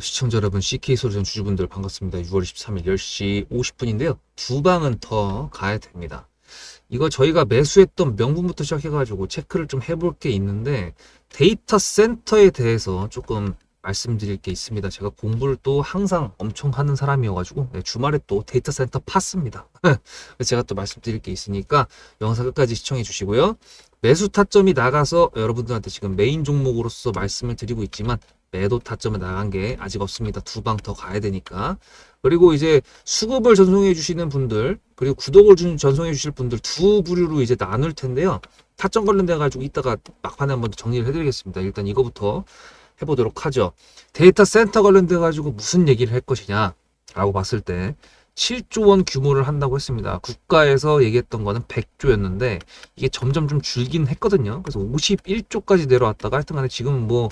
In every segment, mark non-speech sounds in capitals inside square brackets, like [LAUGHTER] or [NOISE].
시청자 여러분, CK 소리전 주주분들 반갑습니다. 6월 23일 10시 50분인데요. 두 방은 더 가야 됩니다. 이거 저희가 매수했던 명분부터 시작해가지고 체크를 좀 해볼 게 있는데 데이터 센터에 대해서 조금 말씀드릴 게 있습니다. 제가 공부를 또 항상 엄청 하는 사람이어가지고 네, 주말에 또 데이터 센터 팠습니다. [LAUGHS] 제가 또 말씀드릴 게 있으니까 영상 끝까지 시청해 주시고요. 매수 타점이 나가서 여러분들한테 지금 메인 종목으로서 말씀을 드리고 있지만 매도 타점에 나간 게 아직 없습니다. 두 방 더 가야 되니까. 그리고 이제 수급을 전송해 주시는 분들, 그리고 구독을 준- 전송해 주실 분들 두 부류로 이제 나눌 텐데요. 타점 관련돼 가지고 이따가 막판에 한번 정리를 해드리겠습니다. 일단 이거부터 해보도록 하죠. 데이터 센터 관련돼 가지고 무슨 얘기를 할 것이냐라고 봤을 때 7조 원 규모를 한다고 했습니다. 국가에서 얘기했던 거는 100조였는데 이게 점점 좀 줄긴 했거든요. 그래서 51조까지 내려왔다가 하여튼 간에 지금 뭐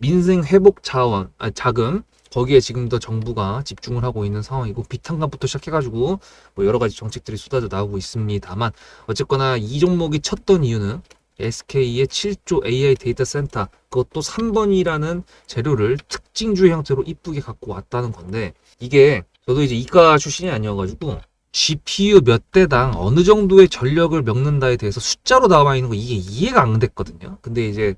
민생 회복 자원, 아, 자금 거기에 지금 더 정부가 집중을 하고 있는 상황이고 비탄감부터 시작해가지고 뭐 여러 가지 정책들이 쏟아져 나오고 있습니다만 어쨌거나 이 종목이 쳤던 이유는 SK의 7조 AI 데이터 센터 그것도 3번이라는 재료를 특징주 형태로 이쁘게 갖고 왔다는 건데 이게 저도 이제 이과 출신이 아니어가지고 GPU 몇 대당 어느 정도의 전력을 먹는다에 대해서 숫자로 나와 있는 거 이게 이해가 안 됐거든요. 근데 이제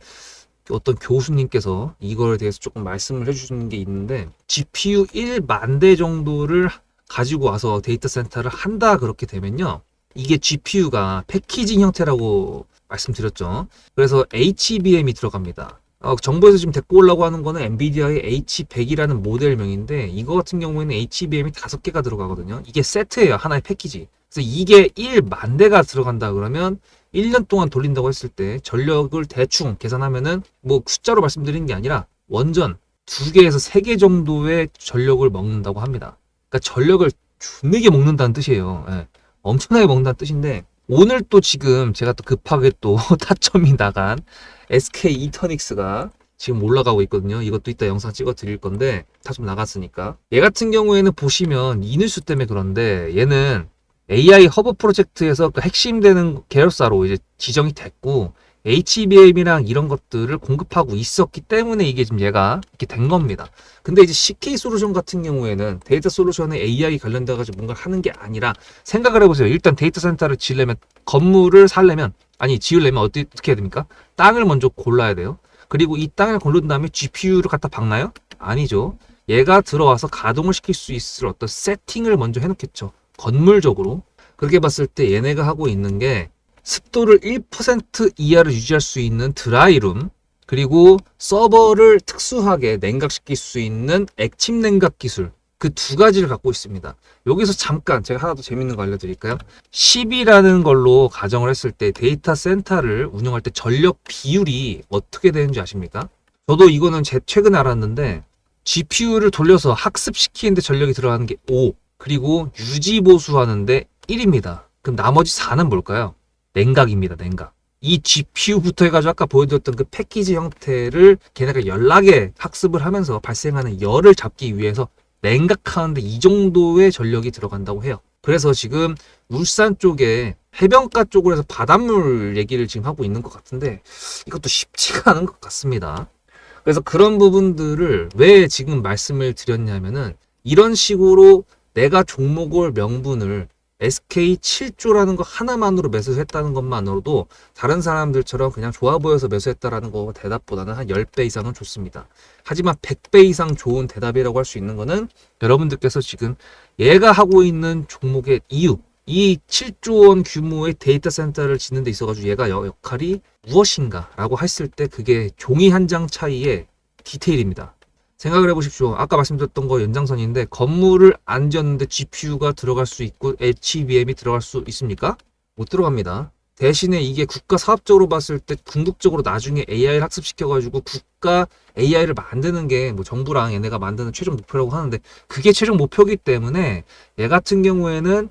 어떤 교수님께서 이거에 대해서 조금 말씀을 해주시는 게 있는데 GPU 1만 대 정도를 가지고 와서 데이터 센터를 한다 그렇게 되면요. 이게 GPU가 패키징 형태라고 말씀드렸죠. 그래서 HBM이 들어갑니다. 어, 정부에서 지금 데리고 오려고 하는 거는 엔비디아의 H100이라는 모델명인데 이거 같은 경우에는 HBM이 다섯 개가 들어가거든요. 이게 세트예요. 하나의 패키지. 그래서 이게 1만 대가 들어간다 그러면 1년 동안 돌린다고 했을 때 전력을 대충 계산하면은 뭐 숫자로 말씀드리는 게 아니라 원전 두 개에서 세 개 정도의 전력을 먹는다고 합니다. 그러니까 전력을 존나게 먹는다는 뜻이에요. 예. 엄청나게 먹는다는 뜻인데 오늘 또 지금 제가 또 급하게 또 [LAUGHS] 타점이 나간 SK 이터닉스가 지금 올라가고 있거든요. 이것도 이따 영상 찍어 드릴 건데 타점 나갔으니까 얘 같은 경우에는 보시면 이뉴스 때문에 그런데 얘는 AI 허브 프로젝트에서 그 핵심 되는 계열사로 이제 지정이 됐고 HBM이랑 이런 것들을 공급하고 있었기 때문에 이게 지금 얘가 이렇게 된 겁니다. 근데 이제 CK 솔루션 같은 경우에는 데이터 솔루션에 AI 관련돼 가지고 뭔가 하는 게 아니라 생각을 해보세요. 일단 데이터 센터를 지으려면 건물을 살려면 아니 지으려면 어떻게 해야 됩니까? 땅을 먼저 골라야 돼요. 그리고 이 땅을 고른 다음에 GPU를 갖다 박나요? 아니죠. 얘가 들어와서 가동을 시킬 수 있을 어떤 세팅을 먼저 해놓겠죠. 건물적으로. 그렇게 봤을 때 얘네가 하고 있는 게 습도를 1% 이하를 유지할 수 있는 드라이룸, 그리고 서버를 특수하게 냉각시킬 수 있는 액침 냉각 기술, 그 두 가지를 갖고 있습니다. 여기서 잠깐 제가 하나 더 재밌는 거 알려드릴까요? 10이라는 걸로 가정을 했을 때 데이터 센터를 운영할 때 전력 비율이 어떻게 되는지 아십니까? 저도 이거는 제 최근에 알았는데 GPU를 돌려서 학습시키는데 전력이 들어가는 게 5, 그리고 유지 보수하는데 1입니다. 그럼 나머지 4는 뭘까요? 냉각입니다, 냉각. 이 GPU부터 해가지고 아까 보여드렸던 그 패키지 형태를 걔네가 연락에 학습을 하면서 발생하는 열을 잡기 위해서 냉각하는데 이 정도의 전력이 들어간다고 해요. 그래서 지금 울산 쪽에 해변가 쪽으로 해서 바닷물 얘기를 지금 하고 있는 것 같은데 이것도 쉽지가 [LAUGHS] 않은 것 같습니다. 그래서 그런 부분들을 왜 지금 말씀을 드렸냐면은 이런 식으로 내가 종목을 명분을 SK 7조라는 거 하나만으로 매수했다는 것만으로도 다른 사람들처럼 그냥 좋아 보여서 매수했다라는 거 대답보다는 한 10배 이상은 좋습니다. 하지만 100배 이상 좋은 대답이라고 할 수 있는 거는 여러분들께서 지금 얘가 하고 있는 종목의 이유, 이 7조 원 규모의 데이터 센터를 짓는 데 있어가지고 얘가 여- 역할이 무엇인가라고 했을 때 그게 종이 한 장 차이의 디테일입니다. 생각을 해보십시오. 아까 말씀드렸던 거 연장선인데 건물을 안 지었는데 GPU가 들어갈 수 있고 HBM이 들어갈 수 있습니까? 못 들어갑니다. 대신에 이게 국가 사업적으로 봤을 때 궁극적으로 나중에 AI를 학습시켜가지고 국가 AI를 만드는 게 뭐 정부랑 얘네가 만드는 최종 목표라고 하는데 그게 최종 목표이기 때문에 얘 같은 경우에는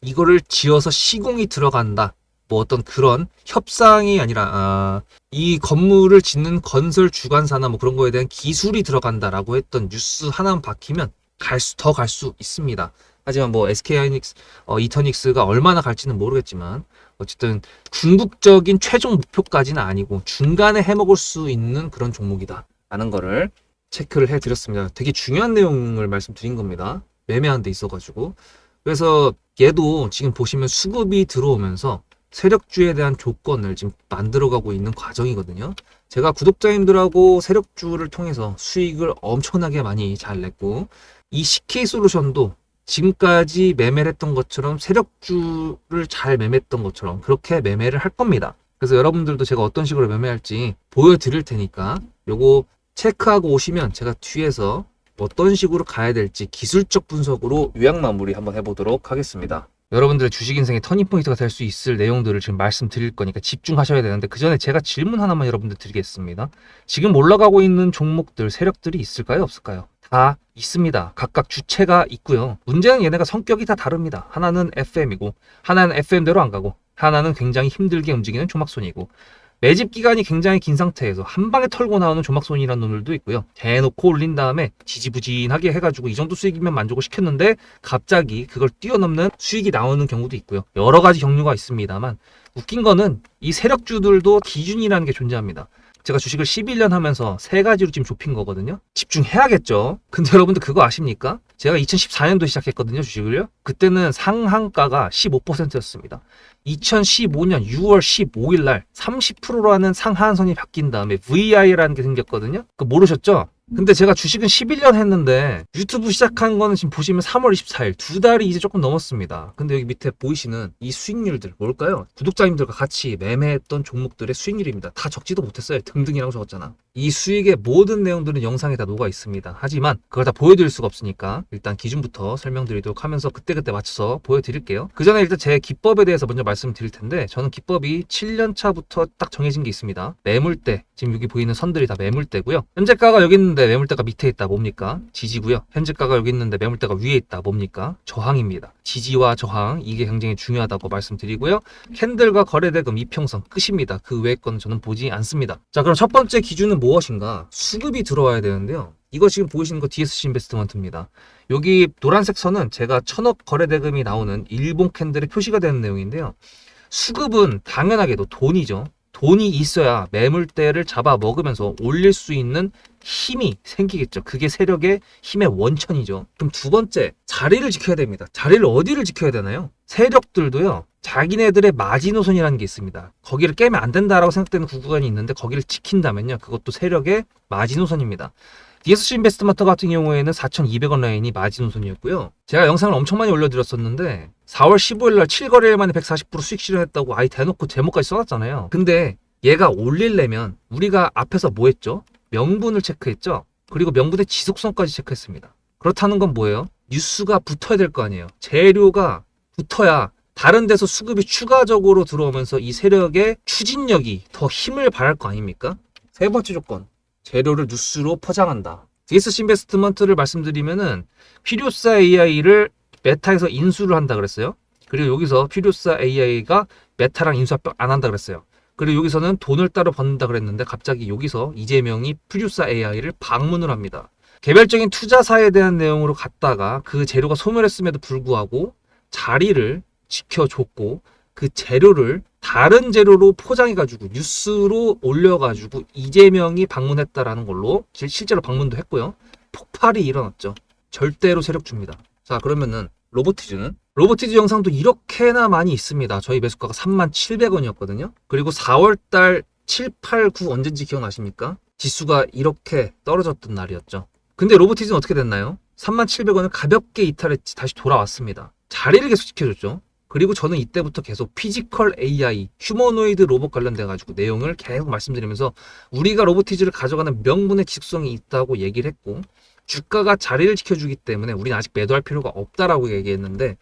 이거를 지어서 시공이 들어간다. 뭐 어떤 그런 협상이 아니라 아, 이 건물을 짓는 건설 주관사나 뭐 그런 거에 대한 기술이 들어간다라고 했던 뉴스 하나만 박히면 갈수더 갈 수 있습니다. 하지만 뭐 SK 하이닉스, 어, 이터닉스가 얼마나 갈지는 모르겠지만 어쨌든 궁극적인 최종 목표까지는 아니고 중간에 해먹을 수 있는 그런 종목이다. 라는 거를 체크를 해드렸습니다. 되게 중요한 내용을 말씀드린 겁니다. 매매한 데 있어가지고. 그래서 얘도 지금 보시면 수급이 들어오면서 세력주에 대한 조건을 지금 만들어가고 있는 과정이거든요. 제가 구독자님들하고 세력주를 통해서 수익을 엄청나게 많이 잘 냈고 이 CK 솔루션도 지금까지 매매를 했던 것처럼 세력주를 잘 매매했던 것처럼 그렇게 매매를 할 겁니다. 그래서 여러분들도 제가 어떤 식으로 매매할지 보여드릴 테니까 요거 체크하고 오시면 제가 뒤에서 어떤 식으로 가야 될지 기술적 분석으로 요약 마무리 한번 해보도록 하겠습니다. 여러분들의 주식 인생의 터닝포인트가 될 수 있을 내용들을 지금 말씀드릴 거니까 집중하셔야 되는데 그 전에 제가 질문 하나만 여러분들 드리겠습니다. 지금 올라가고 있는 종목들, 세력들이 있을까요? 없을까요? 다 있습니다. 각각 주체가 있고요. 문제는 얘네가 성격이 다 다릅니다. 하나는 FM이고, 하나는 FM대로 안 가고, 하나는 굉장히 힘들게 움직이는 조막손이고, 매집 기간이 굉장히 긴 상태에서 한 방에 털고 나오는 조막손이라는 놈들도 있고요. 대놓고 올린 다음에 지지부진하게 해가지고 이 정도 수익이면 만족을 시켰는데 갑자기 그걸 뛰어넘는 수익이 나오는 경우도 있고요. 여러 가지 경로가 있습니다만 웃긴 거는 이 세력주들도 기준이라는 게 존재합니다. 제가 주식을 11년 하면서 세 가지로 지금 좁힌 거거든요. 집중해야겠죠. 근데 [LAUGHS] 여러분들 그거 아십니까? 제가 2014년도에 시작했거든요, 주식을요. 그때는 상한가가 15%였습니다. 2015년 6월 15일 날 30%라는 상한선이 바뀐 다음에 VI라는 게 생겼거든요. 그 모르셨죠? 근데 제가 주식은 11년 했는데 유튜브 시작한 거는 지금 보시면 3월 24일 두 달이 이제 조금 넘었습니다. 근데 여기 밑에 보이시는 이 수익률들 뭘까요? 구독자님들과 같이 매매했던 종목들의 수익률입니다. 다 적지도 못했어요. 등등이라고 적었잖아. 이 수익의 모든 내용들은 영상에 다 녹아 있습니다. 하지만 그걸 다 보여드릴 수가 없으니까 일단 기준부터 설명드리도록 하면서 그때그때 맞춰서 보여드릴게요. 그 전에 일단 제 기법에 대해서 먼저 말씀드릴 텐데 저는 기법이 7년 차부터 딱 정해진 게 있습니다. 매물대 지금 여기 보이는 선들이 다 매물대고요. 현재가가 여기 있는데 매물대가 밑에 있다 뭡니까? 지지고요. 현재가가 여기 있는데 매물대가 위에 있다 뭡니까? 저항입니다. 지지와 저항 이게 굉장히 중요하다고 말씀드리고요. 캔들과 거래대금 이평선 끝입니다. 그 외의 건 저는 보지 않습니다. 자 그럼 첫 번째 기준은 무엇인가? 수급이 들어와야 되는데요. 이거 지금 보이시는 거 DSC 인베스트먼트입니다. 여기 노란색 선은 제가 천억 거래대금이 나오는 일본 캔들의 표시가 되는 내용인데요. 수급은 당연하게도 돈이죠. 돈이 있어야 매물대를 잡아 먹으면서 올릴 수 있는 힘이 생기겠죠. 그게 세력의 힘의 원천이죠. 그럼 두 번째, 자리를 지켜야 됩니다. 자리를 어디를 지켜야 되나요? 세력들도요, 자기네들의 마지노선이라는 게 있습니다. 거기를 깨면 안 된다라고 생각되는 구간이 있는데 거기를 지킨다면요, 그것도 세력의 마지노선입니다. DSC 인베스트먼트 같은 경우에는 4,200원 라인이 마지노선이었고요. 제가 영상을 엄청 많이 올려드렸었는데 4월 15일 날 7거래일 만에 140% 수익 실현했다고 아예 대놓고 제목까지 써놨잖아요. 근데 얘가 올리려면 우리가 앞에서 뭐 했죠? 명분을 체크했죠? 그리고 명분의 지속성까지 체크했습니다. 그렇다는 건 뭐예요? 뉴스가 붙어야 될 거 아니에요. 재료가 붙어야 다른 데서 수급이 추가적으로 들어오면서 이 세력의 추진력이 더 힘을 발할 거 아닙니까? 세 번째 조건. 재료를 뉴스로 포장한다. DS 인베스트먼트를 말씀드리면은 필요사 AI를 메타에서 인수를 한다 그랬어요. 그리고 여기서 필요사 AI가 메타랑 인수 합병 안 한다 그랬어요. 그리고 여기서는 돈을 따로 받는다 그랬는데 갑자기 여기서 이재명이 필요사 AI를 방문을 합니다. 개별적인 투자사에 대한 내용으로 갔다가 그 재료가 소멸했음에도 불구하고 자리를 지켜줬고 그 재료를 다른 재료로 포장해가지고 뉴스로 올려가지고 이재명이 방문했다라는 걸로 실- 실제로 방문도 했고요. 폭발이 일어났죠. 절대로 세력 줍니다. 자 그러면은 로보티즈는 로보티즈 영상도 이렇게나 많이 있습니다. 저희 매수가가 37,700원이었거든요. 그리고 4월달 7, 8, 9 언젠지 기억나십니까? 지수가 이렇게 떨어졌던 날이었죠. 근데 로보티즈는 어떻게 됐나요? 37,000원을 가볍게 이탈했지 다시 돌아왔습니다. 자리를 계속 지켜줬죠. 그리고 저는 이때부터 계속 피지컬 AI, 휴머노이드 로봇 관련돼 가지고 내용을 계속 말씀드리면서 우리가 로보티즈를 가져가는 명분의 직성이 있다고 얘기를 했고 주가가 자리를 지켜주기 때문에 우리는 아직 매도할 필요가 없다라고 얘기했는데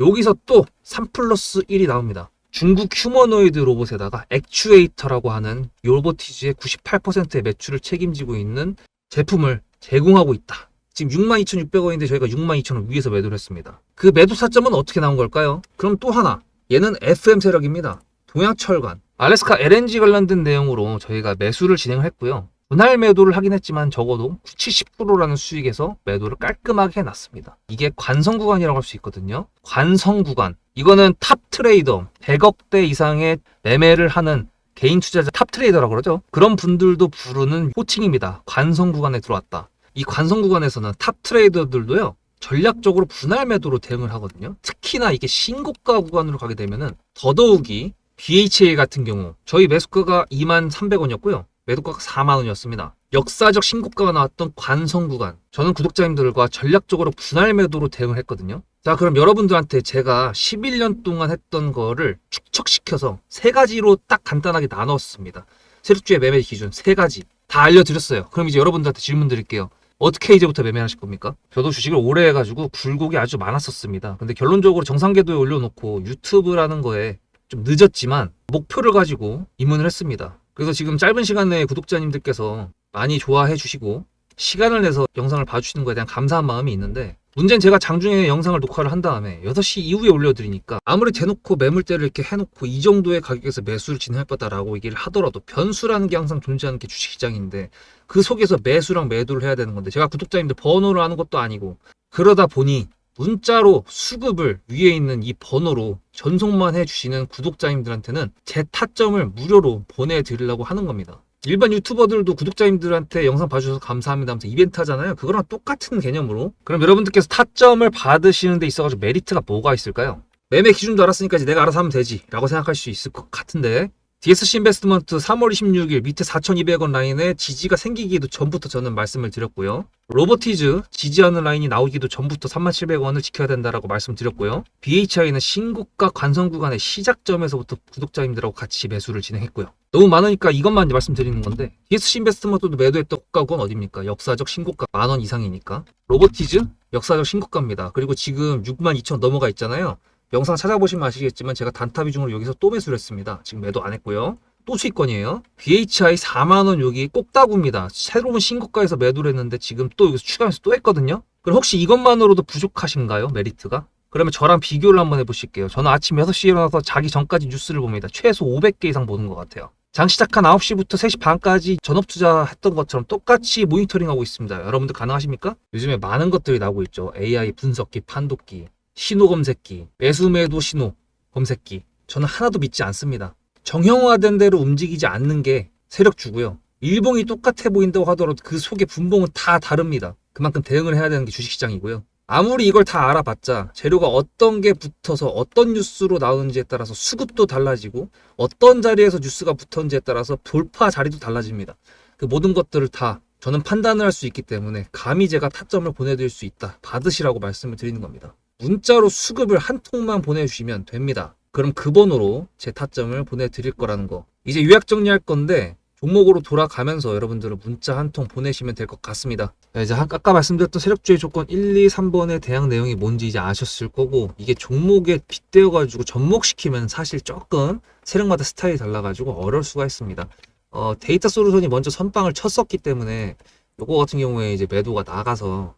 여기서 또 3 플러스 1이 나옵니다. 중국 휴머노이드 로봇에다가 액추에이터라고 하는 로보티즈의 98%의 매출을 책임지고 있는 제품을 제공하고 있다. 지금 62,600원인데 저희가 62,000원 위에서 매도를 했습니다. 그 매도 사점은 어떻게 나온 걸까요? 그럼 또 하나. 얘는 FM 세력입니다. 동양철관. 알래스카 LNG 관련된 내용으로 저희가 매수를 진행을 했고요. 분할 매도를 하긴 했지만 적어도 70%라는 수익에서 매도를 깔끔하게 해놨습니다. 이게 관성 구간이라고 할 수 있거든요. 관성 구간. 이거는 탑 트레이더 100억대 이상의 매매를 하는 개인 투자자 탑 트레이더라고 그러죠. 그런 분들도 부르는 호칭입니다. 관성 구간에 들어왔다. 이 관성 구간에서는 탑 트레이더들도요. 전략적으로 분할 매도로 대응을 하거든요. 특히나 이게 신고가 구간으로 가게 되면은 더더욱이 BHA 같은 경우 저희 매수가가 2만 300원이었고요. 매도가가 4만 원이었습니다. 역사적 신고가가 나왔던 관성 구간. 저는 구독자님들과 전략적으로 분할 매도로 대응을 했거든요. 자, 그럼 여러분들한테 제가 11년 동안 했던 거를 축척시켜서 세 가지로 딱 간단하게 나눴습니다. 세력주의 매매 기준 세 가지 다 알려드렸어요. 그럼 이제 여러분들한테 질문 드릴게요. 어떻게 이제부터 매매하실 겁니까? 저도 주식을 오래 해가지고 굴곡이 아주 많았었습니다. 근데 결론적으로 정상궤도에 올려놓고 유튜브라는 거에 좀 늦었지만 목표를 가지고 입문을 했습니다. 그래서 지금 짧은 시간 내에 구독자님들께서 많이 좋아해 주시고 시간을 내서 영상을 봐주시는 거에 대한 감사한 마음이 있는데 문제는 제가 장중에 영상을 녹화를 한 다음에 6시 이후에 올려드리니까 아무리 대놓고 매물대를 이렇게 해놓고 이 정도의 가격에서 매수를 진행할 거다라고 얘기를 하더라도 변수라는 게 항상 존재하는 게 주식시장인데 그 속에서 매수랑 매도를 해야 되는 건데 제가 구독자님들 번호를 아는 것도 아니고 그러다 보니 문자로 수급을 위에 있는 이 번호로 전송만 해주시는 구독자님들한테는 제 타점을 무료로 보내드리려고 하는 겁니다. 일반 유튜버들도 구독자님들한테 영상 봐주셔서 감사합니다 하면서 이벤트 하잖아요. 그거랑 똑같은 개념으로. 그럼 여러분들께서 타점을 받으시는 데 있어가지고 메리트가 뭐가 있을까요? 매매 기준도 알았으니까 이제 내가 알아서 하면 되지 라고 생각할 수 있을 것 같은데 DSC 인베스트먼트 3월 26일 밑에 4,200원 라인에 지지가 생기기도 전부터 저는 말씀을 드렸고요. 로보티즈 지지하는 라인이 나오기도 전부터 3700원을 지켜야 된다라고 말씀드렸고요. BHI는 신고가 관성 구간의 시작점에서부터 구독자님들하고 같이 매수를 진행했고요. 너무 많으니까 이것만 말씀드리는 건데 DSC 인베스트먼트도 매도했던 고가건 어딥니까? 역사적 신고가 만 원 이상이니까. 로보티즈 역사적 신고가입니다. 그리고 지금 62,000 넘어가 있잖아요. 영상 찾아보시면 아시겠지만 제가 단타 비중으로 여기서 또 매수를 했습니다. 지금 매도 안 했고요. 또 수익권이에요. BHI 4만원 여기 꼭다구입니다. 새로운 신고가에서 매도를 했는데 지금 또 여기서 추가해서 또 했거든요. 그럼 혹시 이것만으로도 부족하신가요? 메리트가? 그러면 저랑 비교를 한번 해보실게요. 저는 아침 6시에 일어나서 자기 전까지 뉴스를 봅니다. 최소 500개 이상 보는 것 같아요. 장 시작한 9시부터 3시 반까지 전업 투자했던 것처럼 똑같이 모니터링하고 있습니다. 여러분들 가능하십니까? 요즘에 많은 것들이 나오고 있죠. AI 분석기, 판독기, 신호 검색기, 매수 매도 신호 검색기. 저는 하나도 믿지 않습니다. 정형화된 대로 움직이지 않는 게 세력주고요. 일봉이 똑같아 보인다고 하더라도 그 속에 분봉은 다 다릅니다. 그만큼 대응을 해야 되는 게 주식시장이고요. 아무리 이걸 다 알아봤자 재료가 어떤 게 붙어서 어떤 뉴스로 나오는지에 따라서 수급도 달라지고 어떤 자리에서 뉴스가 붙었는지에 따라서 돌파 자리도 달라집니다. 그 모든 것들을 다 저는 판단을 할 수 있기 때문에 감히 제가 타점을 보내드릴 수 있다. 받으시라고 말씀을 드리는 겁니다. 문자로 수급을 한 통만 보내주시면 됩니다. 그럼 그 번호로 제 타점을 보내드릴 거라는 거. 이제 요약 정리할 건데 종목으로 돌아가면서 여러분들은 문자 한 통 보내시면 될 것 같습니다. 자, 이제 아까 말씀드렸던 세력주의 조건 1, 2, 3번의 대항 내용이 뭔지 이제 아셨을 거고 이게 종목에 빗대어가지고 접목시키면 사실 조금 세력마다 스타일이 달라가지고 어려울 수가 있습니다. 어, 데이터 솔루션이 먼저 선빵을 쳤었기 때문에 요거 같은 경우에 이제 매도가 나가서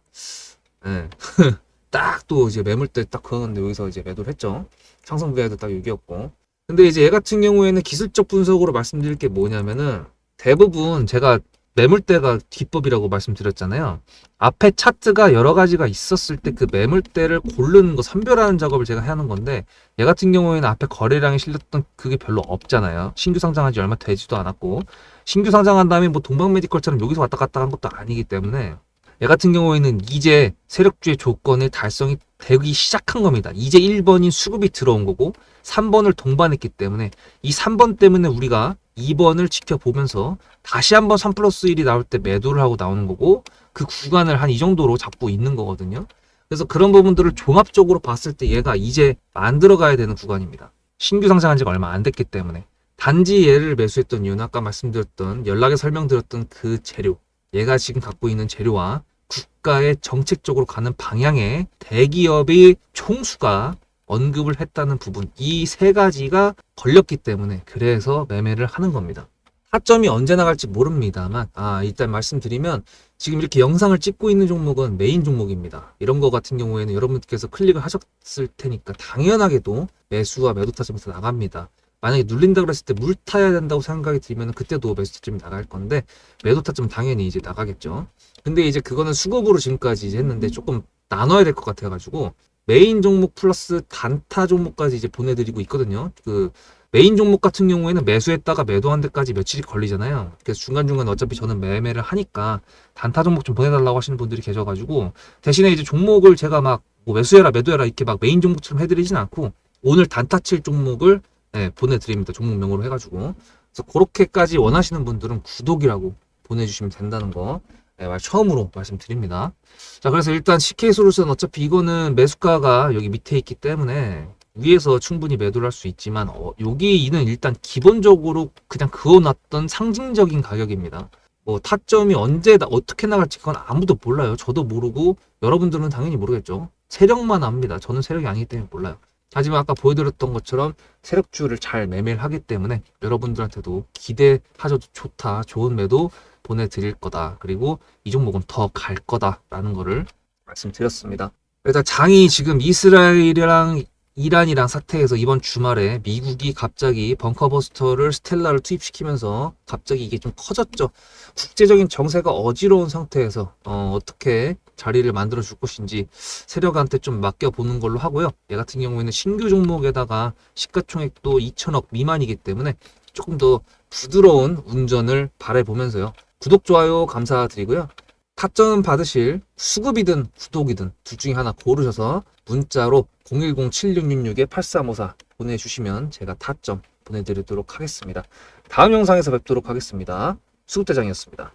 예. [LAUGHS] 딱 또 이제 매물대 딱 그었는데 여기서 이제 매도를 했죠. 상승 부야도 딱 여기였고. 근데 이제 얘 같은 경우에는 기술적 분석으로 말씀드릴 게 뭐냐면은 대부분 제가 매물대가 기법이라고 말씀드렸잖아요. 앞에 차트가 여러 가지가 있었을 때 그 매물대를 고르는 거 선별하는 작업을 제가 하는 건데 얘 같은 경우에는 앞에 거래량이 실렸던 그게 별로 없잖아요. 신규 상장한 지 얼마 되지도 않았고 신규 상장한 다음에 뭐 동방메디컬처럼 여기서 왔다 갔다 한 것도 아니기 때문에 얘 같은 경우에는 이제 세력주의 조건이 달성이 되기 시작한 겁니다. 이제 1번인 수급이 들어온 거고 3번을 동반했기 때문에 이 3번 때문에 우리가 2번을 지켜보면서 다시 한번 3 플러스 1이 나올 때 매도를 하고 나오는 거고 그 구간을 한 이 정도로 잡고 있는 거거든요. 그래서 그런 부분들을 종합적으로 봤을 때 얘가 이제 만들어 가야 되는 구간입니다. 신규 상장한 지가 얼마 안 됐기 때문에 단지 얘를 매수했던 이유는 아까 말씀드렸던 연락에 설명드렸던 그 재료 얘가 지금 갖고 있는 재료와 국가의 정책적으로 가는 방향에 대기업의 총수가 언급을 했다는 부분 이 세 가지가 걸렸기 때문에 그래서 매매를 하는 겁니다. 타점이 언제 나갈지 모릅니다만 아 일단 말씀드리면 지금 이렇게 영상을 찍고 있는 종목은 메인 종목입니다. 이런 거 같은 경우에는 여러분들께서 클릭을 하셨을 테니까 당연하게도 매수와 매도 타점에서 나갑니다. 만약에 눌린다 그랬을 때 물 타야 된다고 생각이 들면 그때도 매수 타점이 나갈 건데 매도 타점 당연히 이제 나가겠죠. 근데 이제 그거는 수급으로 지금까지 이제 했는데 조금 나눠야 될 것 같아가지고 메인 종목 플러스 단타 종목까지 이제 보내드리고 있거든요. 그 메인 종목 같은 경우에는 매수했다가 매도한 데까지 며칠이 걸리잖아요. 그래서 중간중간 어차피 저는 매매를 하니까 단타 종목 좀 보내달라고 하시는 분들이 계셔가지고 대신에 이제 종목을 제가 막 뭐 매수해라 매도해라 이렇게 막 메인 종목처럼 해드리진 않고 오늘 단타 칠 종목을 네, 보내드립니다. 종목명으로 해가지고 그래서 그렇게까지 원하시는 분들은 구독이라고 보내주시면 된다는 거 네, 말 처음으로 말씀드립니다. 자 그래서 일단 CK솔루션 어차피 이거는 매수가가 여기 밑에 있기 때문에 위에서 충분히 매도를 할 수 있지만 어, 여기는 일단 기본적으로 그냥 그어놨던 상징적인 가격입니다. 뭐 타점이 언제 나- 어떻게 나갈지 그건 아무도 몰라요. 저도 모르고 여러분들은 당연히 모르겠죠. 세력만 압니다. 저는 세력이 아니기 때문에 몰라요. 하지만 아까 보여드렸던 것처럼 세력주를 잘 매매를 하기 때문에 여러분들한테도 기대하셔도 좋다, 좋은 매도 보내드릴 거다. 그리고 이 종목은 더 갈 거다라는 거를 말씀드렸습니다. 일단 장이 지금 이스라엘이랑 이란이랑 사태에서 이번 주말에 미국이 갑자기 벙커버스터를 스텔라를 투입시키면서 갑자기 이게 좀 커졌죠. 국제적인 정세가 어지러운 상태에서 어, 떻게 자리를 만들어 줄 것인지 세력한테 좀 맡겨보는 걸로 하고요. 얘 같은 경우에는 신규 종목에다가 시가총액도 2천억 미만이기 때문에 조금 더 부드러운 운전을 바라보면서요. 구독, 좋아요 감사드리고요. 타점 받으실 수급이든 구독이든 둘 중에 하나 고르셔서 문자로 010-7666-8354 보내주시면 제가 타점 보내드리도록 하겠습니다. 다음 영상에서 뵙도록 하겠습니다. 수급대장이었습니다.